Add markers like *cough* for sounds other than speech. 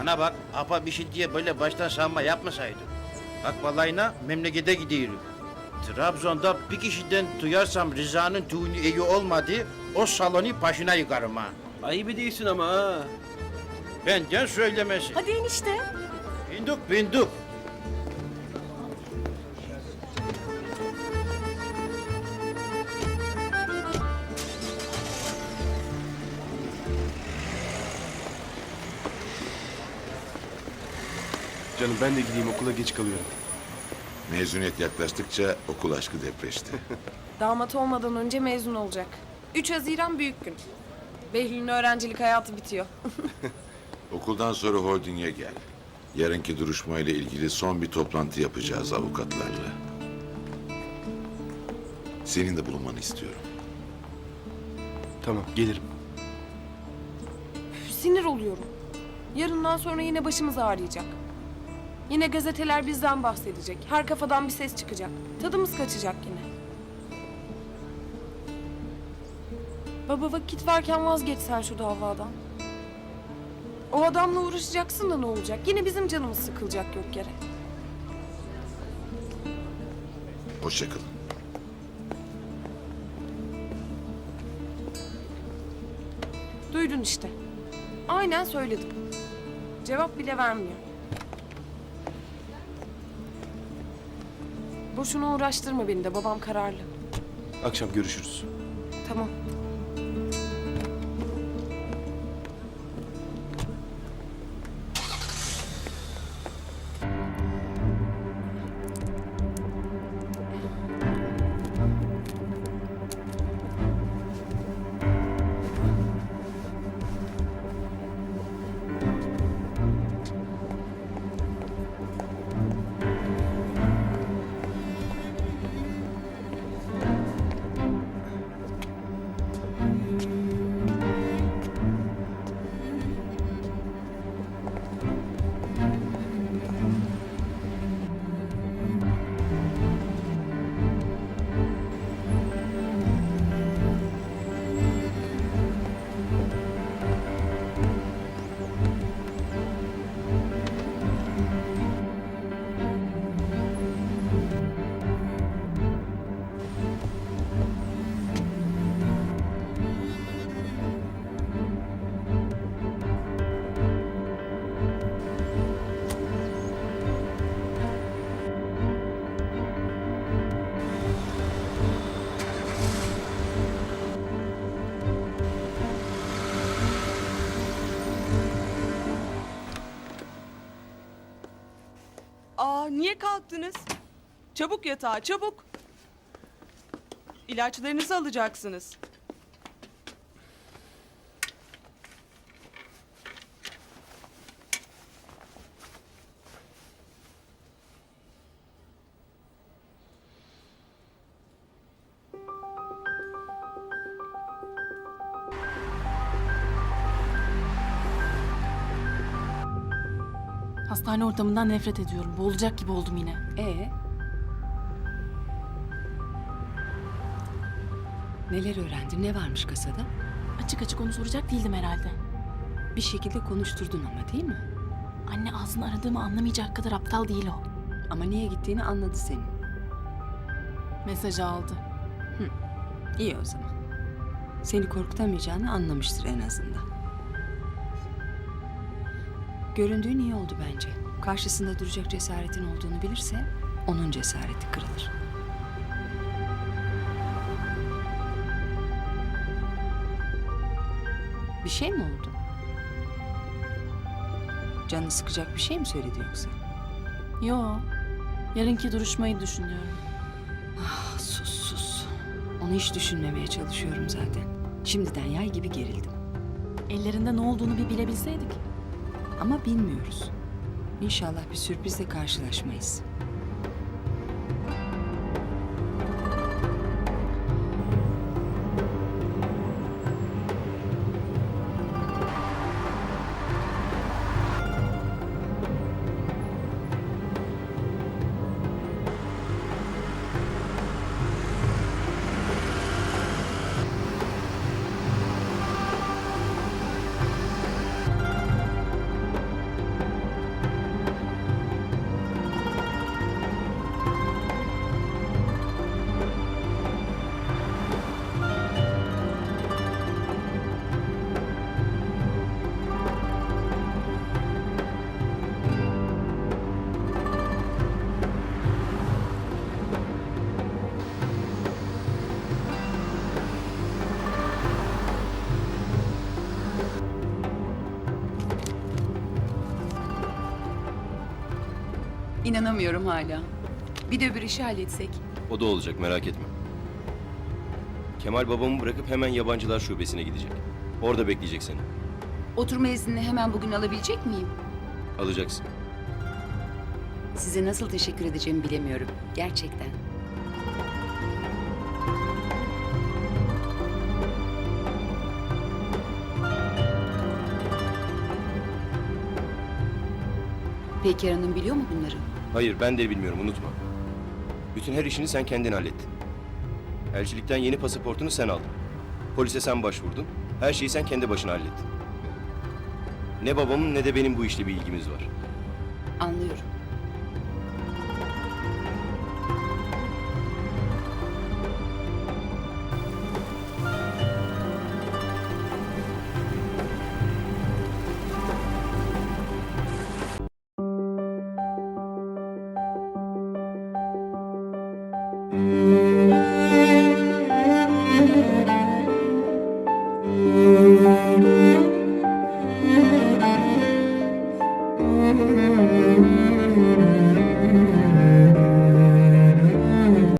Bana bak apa bir şey diye böyle baştan savunma yapmasaydın. Bak vallahi na memlekete gidiyorum. Trabzon'da bir kişiden duyarsam Rıza'nın düğünü iyi olmadı, o salonu başına yıkarım ha. Ayıp ediyorsun ama ha. Benden söylemesi. Hadi enişte. Binduk binduk. Canım ben de gideyim okula geç kalıyorum. Mezuniyet yaklaştıkça okul aşkı depreşti. *laughs* Damat olmadan önce mezun olacak. 3 Haziran büyük gün. Behlül'ün öğrencilik hayatı bitiyor. *laughs* Okuldan sonra holdinge gel. Yarınki duruşmayla ilgili son bir toplantı yapacağız avukatlarla. Senin de bulunmanı istiyorum. Tamam gelirim. Üf, Sinir oluyorum. Yarından sonra yine başımız ağrıyacak. Yine gazeteler bizden bahsedecek. Her kafadan bir ses çıkacak. Tadımız kaçacak yine. Baba vakit varken vazgeçsen şu davadan. O adamla uğraşacaksın da ne olacak? Yine bizim canımız sıkılacak yok yere. Hoşçakalın. Duydun işte. Aynen söyledim. Cevap bile vermiyor. Boşuna uğraştırma beni de babam kararlı. Akşam görüşürüz. Tamam. Niye kalktınız? Çabuk yatağa çabuk. İlaçlarınızı alacaksınız. Hastane ortamından nefret ediyorum. Boğulacak gibi oldum yine. Ee? Neler öğrendin? Ne varmış kasada? Açık açık onu soracak değildim herhalde. Bir şekilde konuşturdun ama değil mi? Anne ağzını aradığımı anlamayacak kadar aptal değil o. Ama niye gittiğini anladı senin. Mesajı aldı. İyi o zaman. Seni korkutamayacağını anlamıştır en azından. Göründüğün iyi oldu bence. Karşısında duracak cesaretin olduğunu bilirse onun cesareti kırılır. Bir şey mi oldu? Canını sıkacak bir şey mi söyledi yoksa? Yo. Yarınki duruşmayı düşünüyorum. Ah, sus sus. Onu hiç düşünmemeye çalışıyorum zaten. Şimdiden yay gibi gerildim. Ellerinde ne olduğunu bir bilebilseydik. Ama bilmiyoruz. İnşallah bir sürprizle karşılaşmayız. İnanamıyorum hala. Bir de bir işi halletsek. O da olacak merak etme. Kemal babamı bırakıp hemen yabancılar şubesine gidecek. Orada bekleyecek seni. Oturma iznini hemen bugün alabilecek miyim? Alacaksın. Size nasıl teşekkür edeceğimi bilemiyorum. Gerçekten. Peki Hanım biliyor mu bunları? Hayır ben de bilmiyorum unutma. Bütün her işini sen kendin hallettin. Elçilikten yeni pasaportunu sen aldın. Polise sen başvurdun. Her şeyi sen kendi başına hallettin. Ne babamın ne de benim bu işle bir ilgimiz var. Anlıyorum.